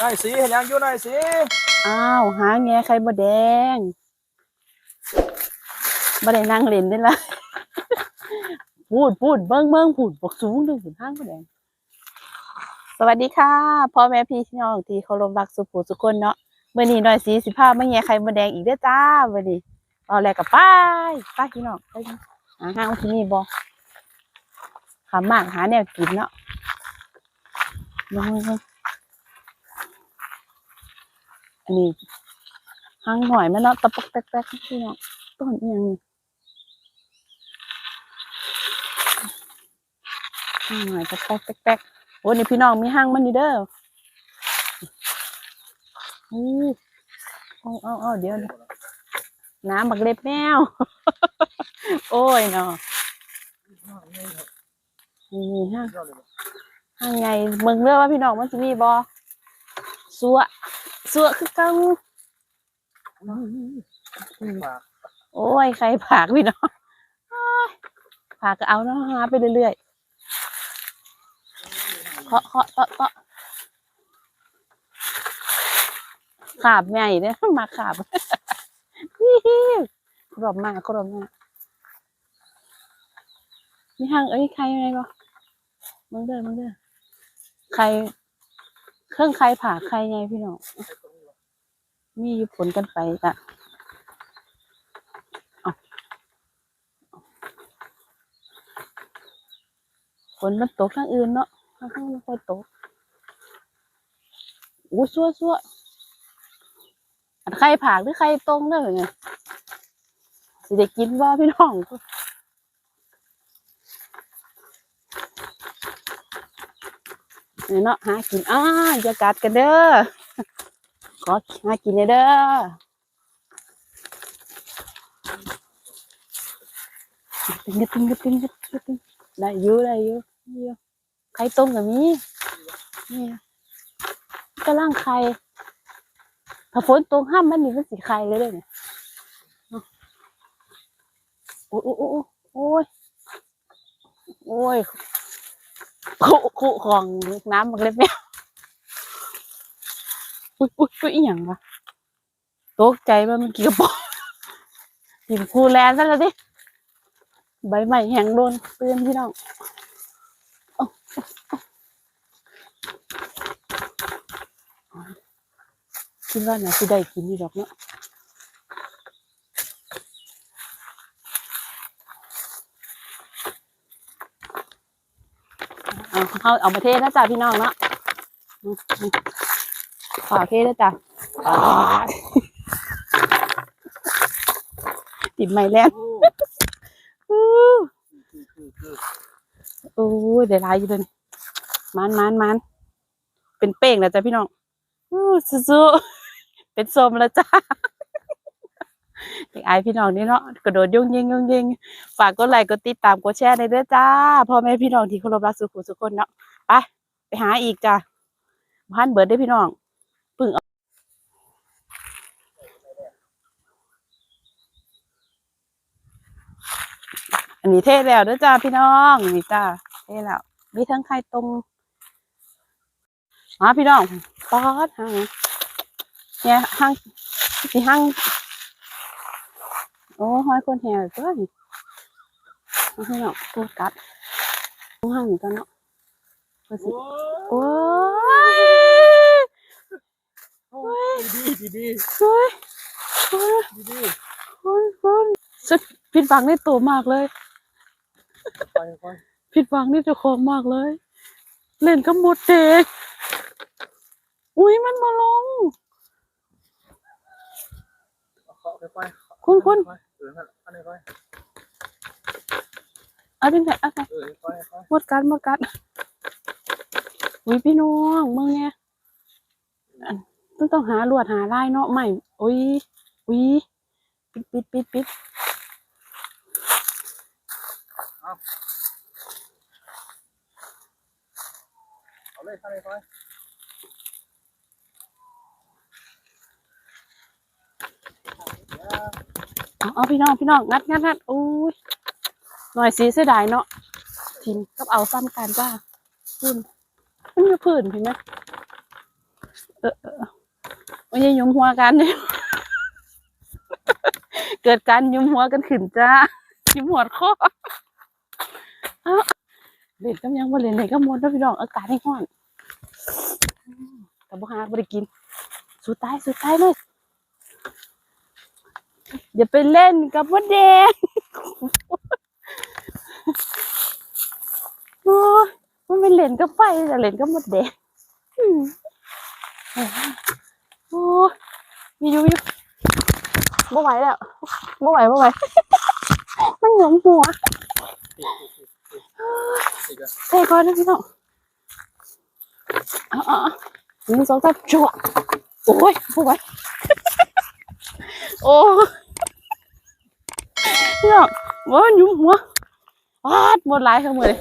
นายสีเห็นยังอยู่นายสีอ้าวหาแง่ไข่บดแดงบ่ได้นั่งเล่นได้ละพูดพูดเบิ้งเบิ้งพูดบอกสูงดึงถึงห้างบดแดงสวัสดีค่ะพ่อแม่พี่น้องที่เคารพรักสุภูสุคนเนาะเมื่อนี้หน่อยสีสิบห้าไม่แง่ไข่บดแดงอีกเด้อจ้าวันนี้เอาแรกกับป้ายป้ายพี่น้องไปหาห้างที่นี่บ่ขำมากหาแนวกินเนาะลงๆ อันนี้หางหน่อยมันเนาะตะปกแตกๆพี่เนาะต้นอียังนี่หางหน่อยตะปกแตกๆโอ้นี่พี่น้องมีหางมันนี่เด้ออู้เอาเอาเอาเดี๋ยวน้ำบักเล็บแมว โอ้ยเนาะนี่ห้างหางไงเมืองเลือกว่าพี่น้องมันจะมีบอสัว สัวคือเกังฝาโอ้ย ใครผากพี่น้องผากก็เอาเนาะหาไปเรื่อยๆเคาะเคาะเคาะเคาะขาบใหญ่เนี่ยมาขาบฮิฮิกรอบมากกรอบมากมีห้างเอ้ยใครยังไงก็มึงเด้อมึงเด้อใคร เครื่องใครผ่าใครไงพี่น้องมีอยู่ผลกันไปจ้ะฝนมันตกทางอื่นเนาะทางข้างไม่ค่อยตกอู้ซัวซัวอันใครผากหรือใครตรงเด้อไงสิได้กินว่าพี่น้อง นี่เนาะหากินอ้าอย่ากัดกันเด้อขอหากินเด้อตึงกระตึงกระตึงตึงตึงได้อยู่ได้อยู่ได้อยู่ไข่ต้มกับมีนี่กำลังไข่ถ้าฝนตกห้ามมันนี่มันสิไข่เลยเด้อเนี่ยโอ้ยโอ้โอ้ยโอ้ย คุคุของน้ำมันเล็บแมวอุ้ยอุ้ยอุ้ยอีหยังวะตกใจว่ามันกี่กระป๋องกินคูแลนซะแล้วดิใบใหม่แหงโดนเตือนพี่น้องคิดว่าน่าสิได้กินอยู่ดอกเนาะ เอาเขาเอามาเทนะจ๊ะพี่น้องเนาะขอเทนะจ๊ะอ่าติดไม้แล้วอู้คือคือคือโอ้ยได้หลายอยู่เลยมันมันมันเป็นเป้งแล้วจ้ะพี่น้องอู้สู้ๆเป็นสมแล้วจ้า เด็กอายพี่น้องนี่เนาะกระโดดยุ่งยิงยุ่งยิงฝากกดไลค์กดติดตามกดแชร์ในเด้อจ้าพ่อแม่พี่น้องที่เคารพรักสุขุสุขคนเนาะไปไปหาอีกจ้ะพันเบิร์ดได้พี่น้องปึ่งอันนี้เทแล้วเด้อจ้าพี่น้องนี่จ้าเทแล้วมีทั้งไข่ตรงมาพี่น้องป๊อดหางเนี่ยห้างที่ห้าง โอ้ห้อยคนแห่ตัวนี่เอาให้เนาะตัวกัดต้องห้างอยู่กันเนาะมาสิโอ้โอ้ยดีดีดีโอ้ยโอ้ยดีดีโอ้ยโอ้ยสุดผิดหวังในตัวมากเลยไปไปผิดหวังในเจ้าของมากเลย เล่นกับหมดเด็กอุ้ยมันมาลงเข้าไปไป คุณคุณเออนั่นอันนี้ไปเอาไหนเอาไงเออไปหมดกันหมดกันอุ้ยพี่น้องมึงเนี่ยต้องต้องหาลวดหาลายเนาะใหม่อุ้ยอุ้ยปิดปิดปิดปิดเอาเลยเข้าเลยไปเอา เอาพี่น้องพี่น้องงัดงัดงัดอุ้ยหน่อยสีเสียดายเนาะทิมกับเอาซ้ำกันจ้าพื้นมันมีพื้นเห็นไหมเออไม่ใช่ยุ่มหัวกันเนี่ยเกิดการยุ่มหัวกันขึ้นจ้ายุมหัวคอเอ้าเล่นก็ยังบ่เล่นเลยก็มดแล้วพี่น้องอากาศให้ร้อนแต่บ่หาบ่ได้กินสู้ายสู้ายเลย อย่าไปเล่นกับมดแดงโอ้มันเป็นเล่นกับไฟแต่เล่นกับมดแดงโอ้มีอยู่อยู่บ่ไหวแล้วบ่ไหวบ่ไหวมันหยงหัวอีกอะใส่ก่อนนะพี่น้องอาเอาเอาหนึ่งสองสามจั่วโอ้ยบ่ไหว โอ้เนี่ยว่ามันยุ่มหัวปาดหมดหลายทั้งหมดเลย